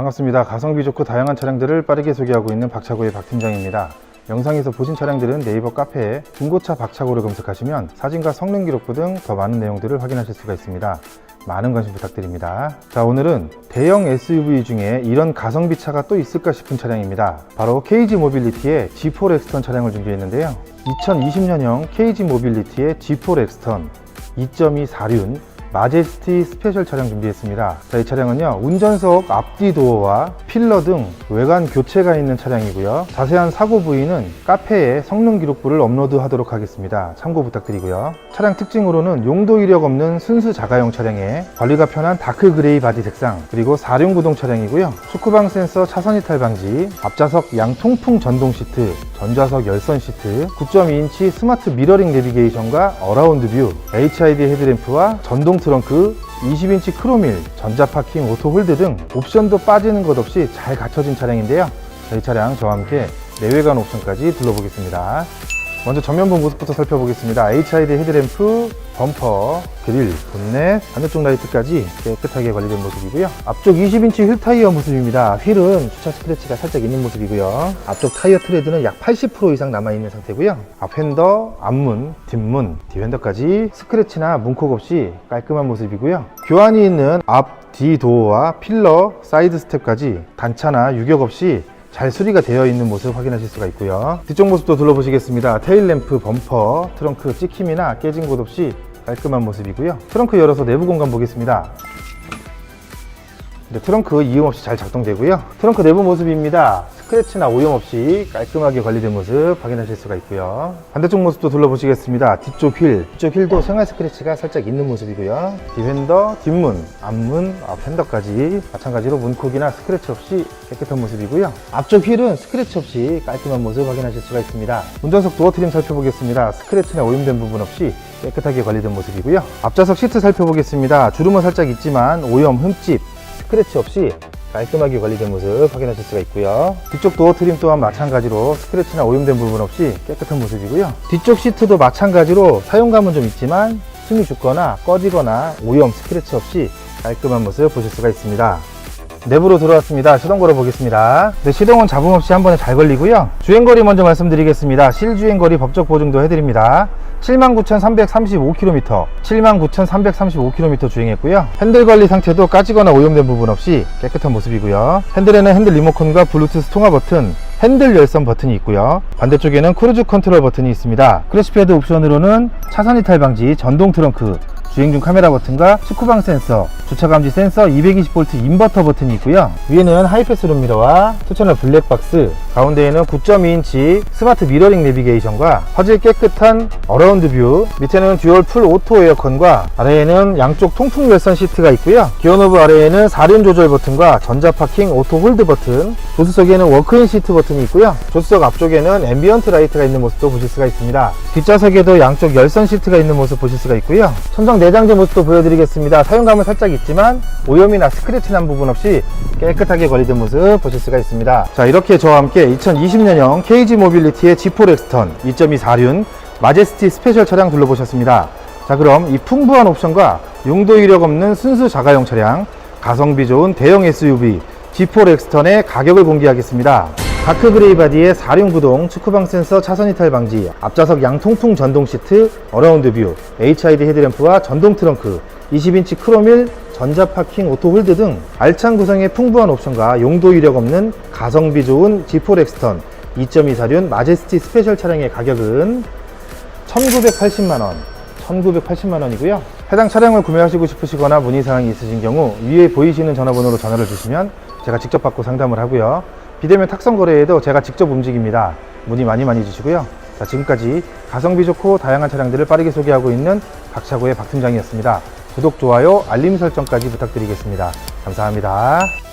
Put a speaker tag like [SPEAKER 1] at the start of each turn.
[SPEAKER 1] 반갑습니다. 가성비 좋고 다양한 차량들을 빠르게 소개하고 있는 박차고의 박 팀장입니다. 영상에서 보신 차량들은 네이버 카페에 중고차 박차고를 검색하시면 사진과 성능 기록부 등 더 많은 내용들을 확인하실 수가 있습니다. 많은 관심 부탁드립니다. 자, 오늘은 대형 SUV 중에 이런 가성비 차가 또 있을까 싶은 차량입니다. 바로 KG 모빌리티의 G4 엑스턴 차량을 준비했는데요. 2020년형 KG 모빌리티의 G4 엑스턴 2.2 4륜 마제스티 스페셜 차량 준비했습니다. 자, 이 차량은요, 운전석 앞뒤 도어와 필러 등 외관 교체가 있는 차량이고요. 자세한 사고 부위는 카페에 성능 기록부를 업로드 하도록 하겠습니다. 참고 부탁드리고요. 차량 특징으로는 용도 이력 없는 순수 자가용 차량에 관리가 편한 다크 그레이 바디 색상, 그리고 4륜 구동 차량이고요. 축구방 센서 차선 이탈 방지, 앞좌석 양통풍 전동 시트, 전좌석 열선 시트, 9.2인치 스마트 미러링 내비게이션과 어라운드 뷰, HID 헤드램프와 전동 트렁크, 20인치 크로밀, 전자파킹 오토 홀드 등 옵션도 빠지는 것 없이 잘 갖춰진 차량인데요. 저희 차량 저와 함께 내외관 옵션까지 둘러보겠습니다. 먼저 전면부 모습부터 살펴보겠습니다. HID 헤드램프, 범퍼, 그릴, 본넷, 반대쪽 라이트까지 깨끗하게 관리된 모습이고요. 앞쪽 20인치 휠 타이어 모습입니다. 휠은 주차 스크래치가 살짝 있는 모습이고요. 앞쪽 타이어 트레드는 약 80% 이상 남아있는 상태고요. 앞 핸더, 앞문, 뒷문, 뒤핸더까지 스크래치나 문콕 없이 깔끔한 모습이고요. 교환이 있는 앞, 뒤 도어와 필러, 사이드 스텝까지 단차나 유격 없이 잘 수리가 되어 있는 모습 확인하실 수가 있고요. 뒤쪽 모습도 둘러보시겠습니다. 테일램프, 범퍼, 트렁크 찍힘이나 깨진 곳 없이 깔끔한 모습이고요. 트렁크 열어서 내부 공간 보겠습니다. 네, 트렁크 이음 없이 잘 작동되고요. 트렁크 내부 모습입니다. 스크래치나 오염 없이 깔끔하게 관리된 모습 확인하실 수가 있고요. 반대쪽 모습도 둘러보시겠습니다. 뒤쪽 휠, 뒤쪽 휠도 생활 스크래치가 살짝 있는 모습이고요. 뒤핸더, 뒷문, 앞문, 앞 핸더까지 마찬가지로 문콕이나 스크래치 없이 깨끗한 모습이고요. 앞쪽 휠은 스크래치 없이 깔끔한 모습 확인하실 수가 있습니다. 운전석 도어 트림 살펴보겠습니다. 스크래치나 오염된 부분 없이 깨끗하게 관리된 모습이고요. 앞좌석 시트 살펴보겠습니다. 주름은 살짝 있지만 오염, 흠집, 스크래치 없이 깔끔하게 관리된 모습 확인하실 수가 있고요. 뒤쪽 도어 트림 또한 마찬가지로 스크래치나 오염된 부분 없이 깨끗한 모습이고요. 뒤쪽 시트도 마찬가지로 사용감은 좀 있지만 숨이 죽거나 꺼지거나 오염, 스크래치 없이 깔끔한 모습 보실 수가 있습니다. 내부로 들어왔습니다. 시동 걸어 보겠습니다. 네, 시동은 잡음 없이 한 번에 잘 걸리고요. 주행거리 먼저 말씀드리겠습니다. 실주행거리 법적 보증도 해드립니다. 79,335km, 79,335km 주행했고요. 핸들 관리 상태도 까지거나 오염된 부분 없이 깨끗한 모습이고요. 핸들에는 핸들 리모컨과 블루투스 통화 버튼, 핸들 열선 버튼이 있고요. 반대쪽에는 크루즈 컨트롤 버튼이 있습니다. 크래시패드 옵션으로는 차선 이탈 방지, 전동 트렁크, 주행 중 카메라 버튼과 축구방 센서, 주차 감지 센서, 220V 인버터 버튼이 있고요. 위에는 하이패스 룸미러와 투채널 블랙박스, 가운데에는 9.2인치 스마트 미러링 내비게이션과 화질 깨끗한 어라운드 뷰, 밑에는 듀얼 풀 오토 에어컨과 아래에는 양쪽 통풍 열선 시트가 있고요. 기어 노브 아래에는 4륜 조절 버튼과 전자 파킹 오토 홀드 버튼, 조수석에는 워크인 시트 버튼이 있고요. 조수석 앞쪽에는 앰비언트 라이트가 있는 모습도 보실 수가 있습니다. 뒷좌석에도 양쪽 열선 시트가 있는 모습 보실 수가 있고요. 천정 내장재 모습도 보여드리겠습니다. 사용감은 살짝 있지만 오염이나 스크래치 난 부분 없이 깨끗하게 관리된 모습 보실 수가 있습니다. 자 이렇게 저와 함께 2020년형 KG 모빌리티의 G4 엑스턴 2.2 4륜 마제스티 스페셜 차량 둘러보셨습니다. 자 그럼 이 풍부한 옵션과 용도 이력 없는 순수 자가용 차량 가성비 좋은 대형 SUV G4 엑스턴의 가격을 공개하겠습니다. 다크 그레이 바디의 4륜 구동, 축구방 센서 차선 이탈 방지, 앞좌석 양통풍 전동 시트, 어라운드 뷰, HID 헤드램프와 전동 트렁크, 20인치 크로밀, 전자 파킹 오토 홀드 등 알찬 구성의 풍부한 옵션과 용도 이력 없는 가성비 좋은 G4 엑스턴 2.24륜 마제스티 스페셜 차량의 가격은 1980만원 1980만원이고요. 해당 차량을 구매하시고 싶으시거나 문의사항이 있으신 경우 위에 보이시는 전화번호로 전화를 주시면 제가 직접 받고 상담을 하고요 비대면 탁송 거래에도 제가 직접 움직입니다. 문의 많이 많이 주시고요. 자 지금까지 가성비 좋고 다양한 차량들을 빠르게 소개하고 있는 박차고의 박 팀장이었습니다. 구독, 좋아요, 알림 설정까지 부탁드리겠습니다. 감사합니다